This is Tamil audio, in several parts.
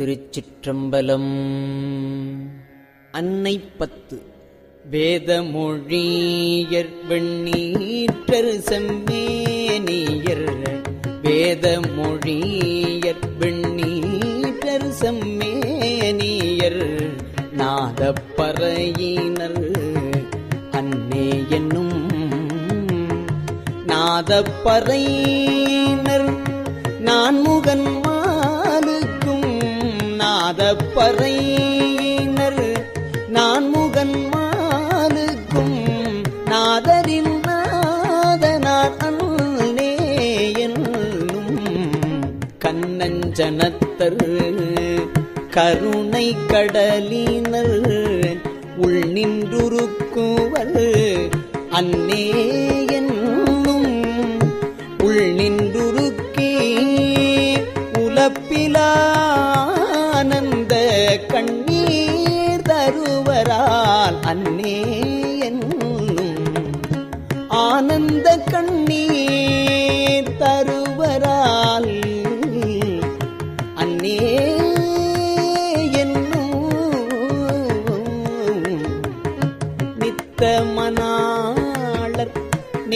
திருச்சிற்றம்பலம். அன்னை பத்து. வேதமொழியர் வெண்ணீற்றர் செம்மேனியர். வேதமொழியர் வெண்ணீற்றர் செம்மேனியர். நாதப்பறையினர் அன்னே என்னும். நாதப்பறையினர் கண்ணஞ்சனத்தர் கருணை கடலினர் உள் நின்றுருக்குவர். அன்னே என்னும் உள் நின்றுருக்கே உலப்பிலானந்த கண்ணீர் தருவரால் அன்னே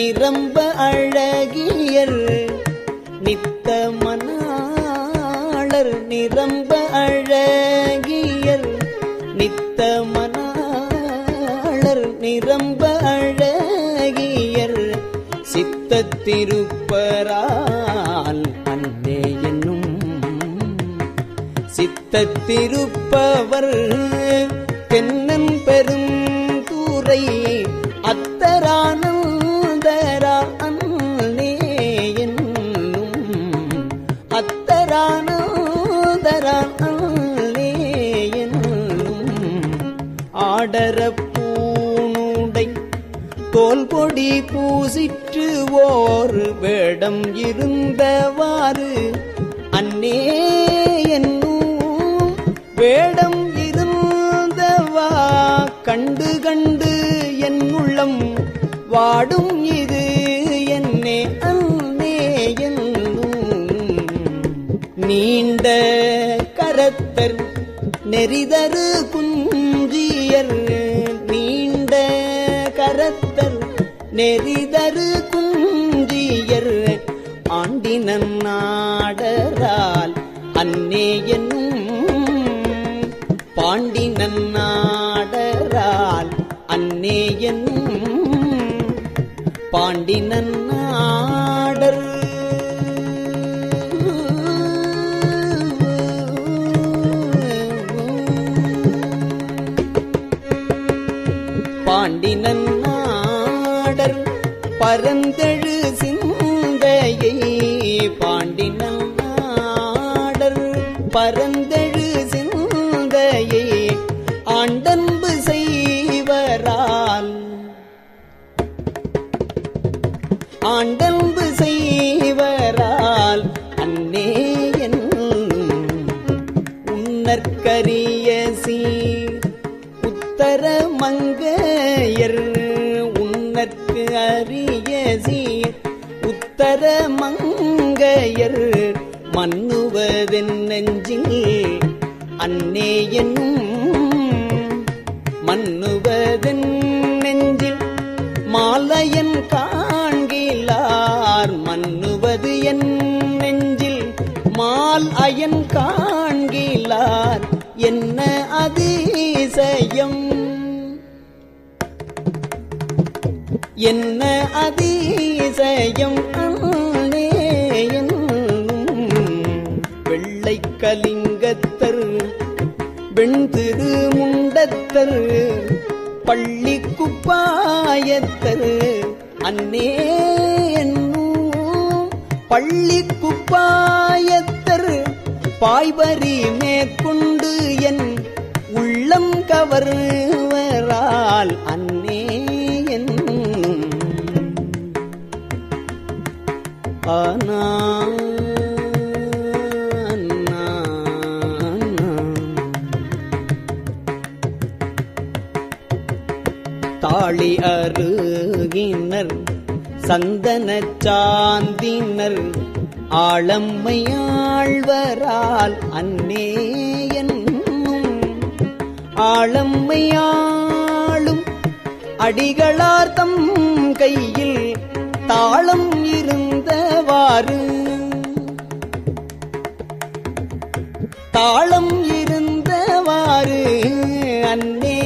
நிரம்ப அழகியர் நித்த மனாளர் நிரம்ப அழகியர் நித்த மனாளர் நிரம்ப அழகியர். சித்தத்திருப்பரால் அன்னே என்னும் சித்தத்திருப்பவர் தென்னன் பெரும் தூரை தோல் பொடி பூசிற்று ஓர் வேடம் இருந்தவாறு அன்னே என்னும் வேடம் இருந்தவா? கண்டு கண்டு என் உள்ளம் வாடும் இது என்னே அன்னே என்னும். நீண்ட கரத்தர் நெறிதரு குன் நெறிதரு குஞ்சியர் ஆண்டினன் நாடரால் அன்னே என்னும் பாண்டினன் நாடரால் அன்னே என்னும் பாண்டினன் நாடர். பாண்டினன் நாடர் பரந்தழு சிந்தையை பாண்டினன் நாடர் பரந்தெழு சிந்தையை ஆண்டன்பு செய்வரால். ஆண்டன்பு செய்வரால் அன்னே உன்னற்கரிய சீ உத்தர மங்கையர் மங்கையர் மன்னுவதென் நெஞ்சில் அன்னே என்னும் மன்னுவதென் நெஞ்சில் மாலையன் காண்கிலார் மன்னுவது என் நெஞ்சில் மால் அயன் காண்கிலார் என்ன அதிசயம்? என்ன அதிசயம்? கலிங்கத்தர் வெண்திரு முண்டத்தர் பள்ளி குப்பாயத்தர். அன்னே பள்ளி குப்பாயத்தர் பாய்வரி மேற்கொண்டு என் உள்ளம் கவருவரால் அன் தாளி அருகினர் சந்தன சாந்தினர் ஆளம்மையாள ஆழ்வரால் அன்னே என்னும். ஆளம்மையாளும் அடிகளார்த்தம் கையில் தாளம் இருந்தவாறு. தாளம் இருந்தவாறு அன்னே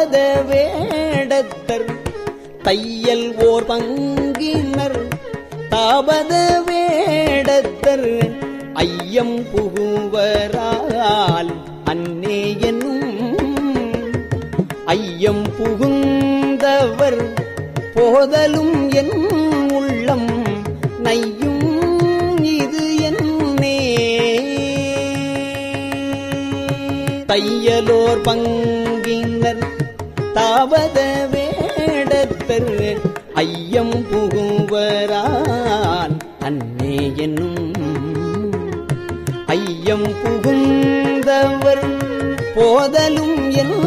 தாபத வேடத்தர் தையல் ஓர் பங்கினர். தாபத வேடத்தர் ஐயம் புகுவரால் அன்னே என்னும். ஐயம் புகுந்தவர் போதலும் என் உள்ளம் நையும் இது என்னே. தையலோர் பங்கினர் தாவத வேடத்தர் ஐயம் புகுவரான் அன்னே என்னும். ஐயம் புகுந்தவர் போதலும் என்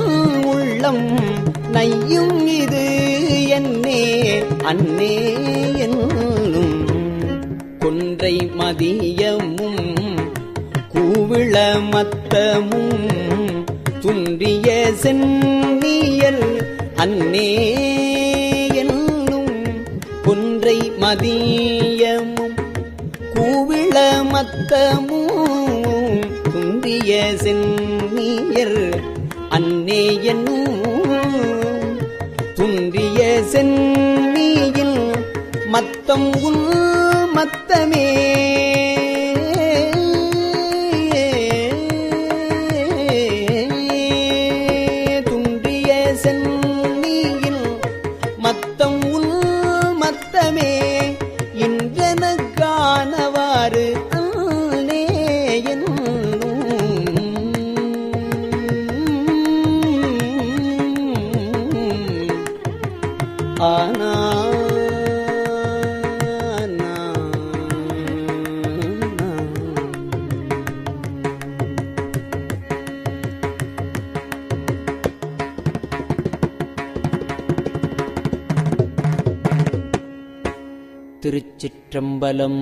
உள்ளம் நையும் இது என்னே அன்னே என்னும். கொன்றை மதியமும் கூவிள மத்தமும் துன்றிய சென்னியல் அன்னே என்னும் கொன்றை மதியமும் கூவிள மத்தமும் துன்றிய சென்னியர் அன்னே என்னும் துன்றிய சென்னியில் மத்தம் உள் மத்தமே திருச்சிற்றம்பலம்.